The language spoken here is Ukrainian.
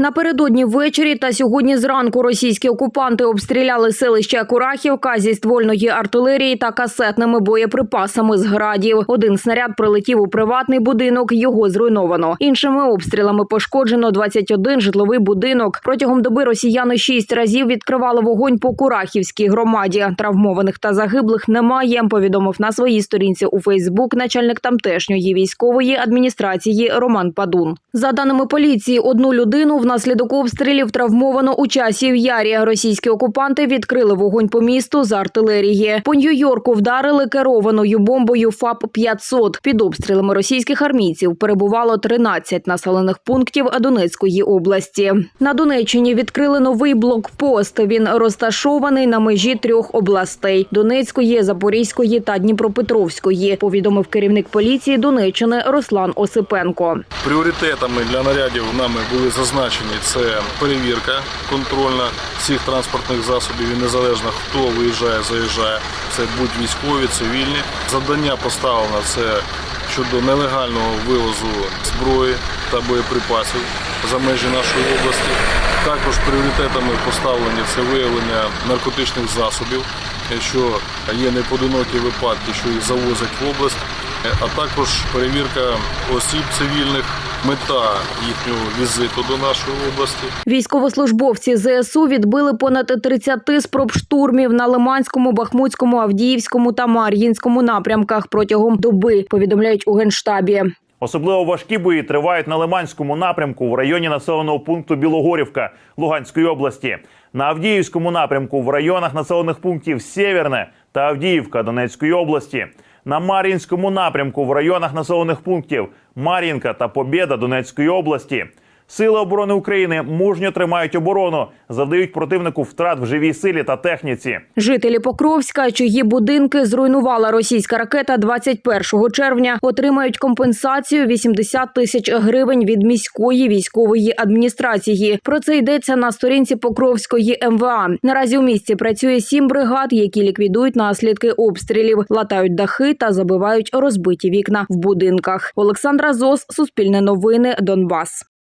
Напередодні ввечері та сьогодні зранку російські окупанти обстріляли селище Курахівка зі ствольної артилерії та касетними боєприпасами з градів. Один снаряд прилетів у приватний будинок. Його зруйновано. Іншими обстрілами пошкоджено 21 житловий будинок. Протягом доби росіяни шість разів відкривали вогонь по Курахівській громаді. Травмованих та загиблих немає. Повідомив на своїй сторінці у Фейсбук начальник тамтешньої військової адміністрації Роман Падун. За даними поліції, одну людину внаслідок обстрілів травмовано у часі в ярі. Російські окупанти відкрили вогонь по місту з артилерії. По Нью-Йорку вдарили керованою бомбою ФАП 500 Під обстрілами російських армійців перебувало 13 населених пунктів Донецької області. На Донеччині відкрили новий блокпост. Він розташований на межі трьох областей: Донецької, Запорізької та Дніпропетровської. Повідомив керівник поліції Донеччини Руслан Осипенко. Пріоритетами для нарядів нами були зазначені це перевірка контрольна всіх транспортних засобів і незалежно хто виїжджає, заїжджає. Це будь військові, цивільні. Завдання поставлено це щодо нелегального вивозу зброї та боєприпасів за межі нашої області. Також пріоритетами поставлені це виявлення наркотичних засобів, що є неподинокі випадки, що їх завозять в область, а також перевірка осіб цивільних, мета їхнього візиту до нашої області. Військовослужбовці ЗСУ відбили понад 30 спроб штурмів на Лиманському, Бахмутському, Авдіївському та Мар'їнському напрямках протягом доби. Повідомляють у генштабі. Особливо важкі бої тривають на Лиманському напрямку в районі населеного пункту Білогорівка Луганської області, на Авдіївському напрямку в районах населених пунктів Сєвєрне та Авдіївка Донецької області, на Мар'їнському напрямку в районах населених пунктів Мар'їнка та Побєда Донецької області. Сили оборони України мужньо тримають оборону, завдають противнику втрат в живій силі та техніці. Жителі Покровська, чиї будинки зруйнувала російська ракета 21 червня, отримають компенсацію 80 тисяч гривень від міської військової адміністрації. Про це йдеться на сторінці Покровської МВА. Наразі у місті працює сім бригад, які ліквідують наслідки обстрілів, латають дахи та забивають розбиті вікна в будинках. Олександра Зос, Суспільне новини, Донбас.